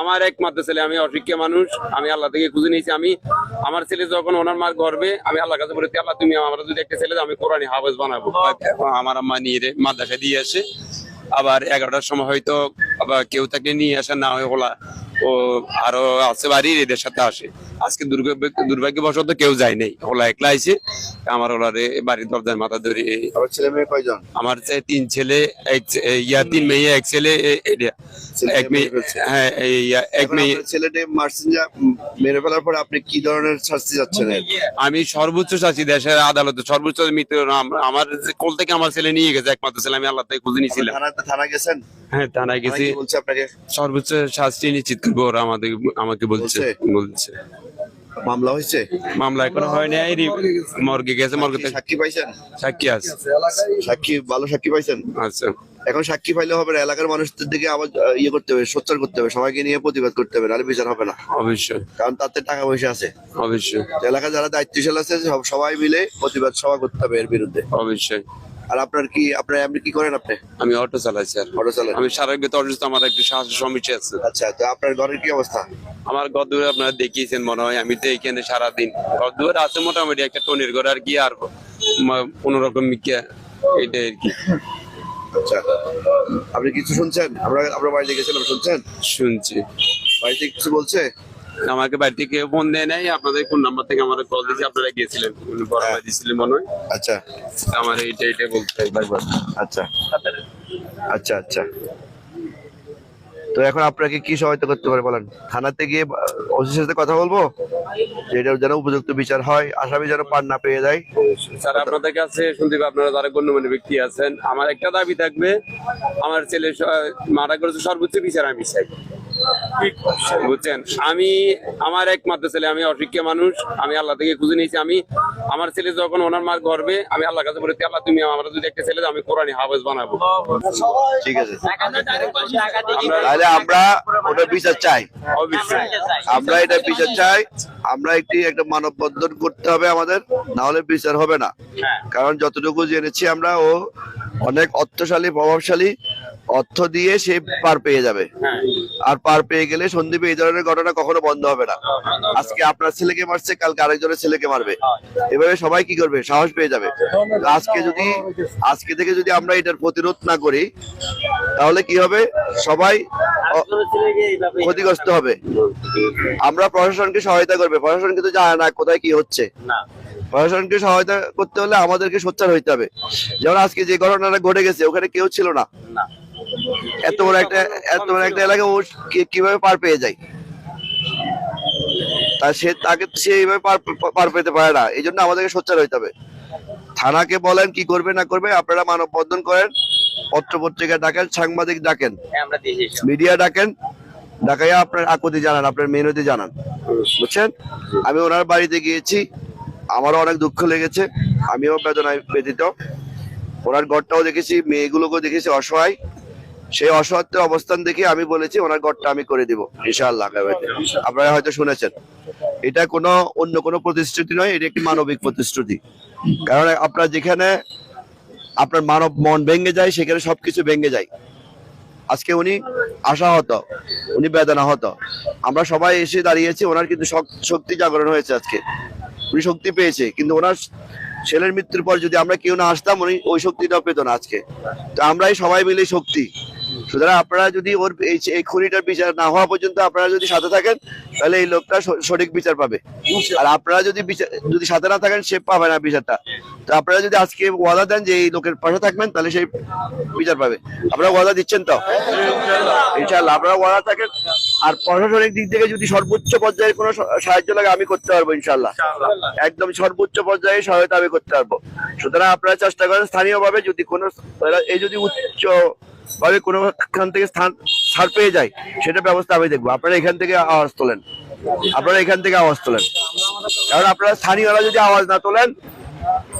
আমার একমাত্র ছেলে আমি অশিক্ষা মানুষ আমি আল্লাহ থেকে খুঁজে নিয়েছি। আমি আমার ছেলে যখন ওনার মা গর্বে আমি আল্লাহ কাছে বলেছি আল্লাহ তুমি আমার যদি একটা ছেলে আমি কোরআনি হাফেজ বানাবো। আমার আম্মা নিয়ে মাদ্রাসা দিয়ে আসে। আবার এগারোটার সময় হয়তো আবার কেউ তাকে নিয়ে আসা না হয় ওলা ও আরও আছে বাড়ির এদের সাথে আসে। আজকে দুর্ভাগ্য দুর্ভাগ্যবশত কেউ যায় নাই। ওলা একলা আইছে। আমার ওলারে বাড়ির দরজার মাথা ধরে ছেলে মেয়ে কয়জন? আমার তিন ছেলে এক ইয়া তিন মেয়ে এক ছেলে এক মেয়ে হ্যাঁ এক মেয়ে ছেলেটা উম, মেরে ফেলার পরে আপনি কি ধরনের শাস্তি যাচ্ছেন আমি সর্বোচ্চ শাস্তি দেশের আদালতে সর্বোচ্চ মৃত্যু আমার কোল থেকে আমার ছেলে নিয়ে গেছে একমাত্র ছেলে আমি আল্লাহ থেকে খুঁজে নিয়েছিলাম। থানা গেছেন? হ্যাঁ থানায় গেছি। বলছে আপনাকে? সর্বোচ্চ শাস্তি নিশ্চিত করব ওরা আমাদের আমাকে বলছে? বলছে? মামলা হয়েছে? মামলা এখনও হয় নাই মর্গে গেছে মর্গে সাক্ষী- পাইছেন? সাক্ষী আছে। সাক্ষী ভালো সাক্ষী পাইছেন? আচ্ছা। এখন সাক্ষী পাইলে হবে না এলাকার মানুষদের দিকে আবার ইয়ে করতে হবে সোচ্চার করতে হবে সবাইকে নিয়ে প্রতিবাদ করতে হবে আর বিচার হবে না। অবশ্যই। কারণ তাতে টাকা পয়সা আছে। অবশ্যই। তো এলাকার যারা দায়িত্বশীল আছে সবাই মিলে প্রতিবাদ সভা করতে হবে এর বিরুদ্ধে। অবশ্যই। আর আপনার কি আপনার আপনি কি করেন আপনি? আমি অটো চালাই স্যার। অটো চালান? আমি শারীরিক অসুস্থ আমার একটু শ্বাস সমস্যা আছে। আচ্ছা তো আপনার ঘরের কি অবস্থা? আমার গদুরে আপনারা দেখিয়েছেন মনে হয় আমি তো এখানে সারাদিন গদুর আছে মোটামুটি একটা টনির ঘর আর কি আর কোন রকম মিকে এটাই আর কি। আচ্ছা আপনি কিছু শুনছেন? আমরা আমরা বাড়িতে গেছিলাম শুনছেন? শুনছি। বাড়িতে কিছু বলছে? আমাকে বাড়ি থেকে ফোন দেয় নাই আপনাদের কোন নাম্বার থেকে আমার কল দিয়েছে আপনারা গিয়েছিলেন বড় ভাই দিয়েছিলেন মনে হয়। আচ্ছা। আমার এইটা এইটা বলতে আচ্ছা। আচ্ছা আচ্ছা। তো এখন আপনাকে কি সহায়তা করতে পারে বলেন? থানাতে গিয়ে ওসির সাথে কথা বলব? এটা যেন উপযুক্ত বিচার হয়, আসামি যেন পার না পেয়ে যায়। স্যার, আপনাদের কাছে শুনতে আপনারা যারা গণ্যমান্য ব্যক্তি আছেন। আমার একটা দাবি থাকবে, আমার ছেলে মারা করেছে সর্বোচ্চ বিচার আমি চাই। বুঝছেন? আমি আমার একমাত্র ছেলে আমি অশিক্ষা মানুষ আমি আল্লাহ থেকে খুঁজে নিয়েছি। আমি আমার ছেলে যখন ওনার মার গর্বে আমি আল্লাহ কাছে বলেছি আল্লাহ তুমি আমার যদি একটা ছেলে আমি কোরআনি হাফেজ বানাবো। ঠিক আছে। তাহলে আমরা ওটা বিচার চাই। অবশ্যই। আমরা এটা বিচার চাই। আমরা একটি একটা মানববন্ধন করতে হবে আমাদের না হলে বিচার হবে না। কারণ যতটুকু জেনেছি আমরা ও অনেক অর্থশালী প্রভাবশালী। অর্থ দিয়ে সে পার পেয়ে যাবে। হ্যাঁ। আর পার পেয়ে গেলে সন্দীপে এই ধরনের ঘটনা কখনো বন্ধ হবে না। আজকে আপনার ছেলেকে মারছে কালকে আরেকজনের ছেলেকে মারবে। এভাবে সবাই কি করবে? সাহস পেয়ে যাবে। আজকে যদি আজকে থেকে যদি আমরা এটার প্রতিরোধ না করি তাহলে কি হবে? সবাই ক্ষতিগ্রস্ত হবে। আমরা প্রশাসনকে সহায়তা করবে। প্রশাসন কিন্তু জানে না কোথায় কি হচ্ছে। প্রশাসনকে সহায়তা করতে হলে আমাদেরকে সোচ্চার হইতে হবে। যেমন আজকে যে ঘটনাটা ঘটে গেছে ওখানে কেউ ছিল না। এত বড় একটা এত বড় একটা এলাকা ও কীভাবে পার পেয়ে যায়? তা সে তাকে সে এইভাবে পার পেতে পারে না। এই জন্য আমাদেরকে সোচ্চার হইতে হবে। থানাকে বলেন কি করবে না করবে আপনারা মানববন্ধন করেন পত্র পত্রিকা ডাকেন সাংবাদিক ডাকেন মিডিয়া ডাকেন ডাকাইয়া আপনার আকুতি জানান আপনার মেনতি জানান। বুঝছেন? আমি ওনার বাড়িতে গিয়েছি আমারও অনেক দুঃখ লেগেছে আমিও বেদনায় ব্যতীত ওনার ঘরটাও দেখেছি মেয়েগুলোকেও দেখেছি অসহায়। সেই অসহায়ত্বের অবস্থান দেখে আমি বলেছি, ওনার গড়টা আমি করে দিব, ইনশাআল্লাহ। আপনারা হয়তো শুনেছেন। এটা কোনো অন্য কোনো প্রতিশ্রুতি নয়, এটা একটি মানবিক প্রতিশ্রুতি। কারণ আপনার যেখানে আপনার মানব মন ভেঙে যায়, সেখানে সবকিছু ভেঙে যায়। আজকে উনি আশাহত, উনি বেদনা হতো আমরা সবাই এসে দাঁড়িয়েছি, ওনার কিন্তু শক- শক্তি জাগরণ হয়েছে আজকে। উনি শক্তি পেয়েছে, কিন্তু ওনার ছেলের মৃত্যুর পর যদি আমরা কেউ না আসতাম, উনি ওই শক্তিটাও পেত না আজকে। তো আমরাই সবাই মিলে শক্তি। সুতরাং আপনারা যদি ওর এই খুনিটার বিচার না হওয়া পর্যন্ত আপনারা যদি সাথে থাকেন তাহলে এই লোকটা সঠিক বিচার পাবে। আর আপনারা যদি বিচার যদি সাথে না থাকেন সে পাবে না বিচারটা। তো আপনারা যদি আজকে ওয়াদা দেন যে এই লোকের পাশে থাকবেন তাহলে সেই বিচার পাবে। আপনারা ওয়াদা দিচ্ছেন তো? ইনশাল্লাহ আপনারা ওয়াদা থাকেন। আর প্রশাসনিক দিক থেকে যদি সর্বোচ্চ পর্যায়ে কোনো সাহায্য লাগে আমি করতে পারব ইনশাল্লাহ একদম সর্বোচ্চ পর্যায়ে সহায়তা আমি করতে পারব। সুতরাং আপনারা চেষ্টা করেন স্থানীয়ভাবে যদি কোনো এই যদি উচ্চ ভাবে কোনো খান থেকে স্থান, ছাড় পেয়ে যায় সেটা ব্যবস্থা আমি দেখব। আপনারা এখান থেকে আওয়াজ তোলেন। আপনারা এখান থেকে আওয়াজ তোলেন। কারণ আপনারা স্থানীয়রা যদি আওয়াজ না তোলেন,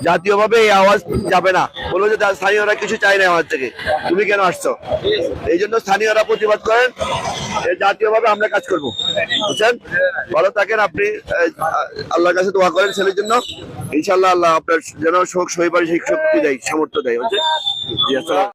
জাতীয়ভাবে এই আওয়াজ যাবে না। বলব যে স্থানীয়রা কিছু চাই না আমার থেকে। তুমি কেন আসছো? এই জন্য স্থানীয়রা প্রতিবাদ করেন জাতীয়ভাবে আমরা কাজ করব। বুঝছেন? ভালো থাকেন আপনি। আল্লাহর কাছে দোয়া করেন ছেলের জন্য। ইনশাল্লাহ আল্লাহ আপনার যেন শোক সহিবার সেই শক্তি দেয়, সামর্থ্য দেয়। বুঝছেন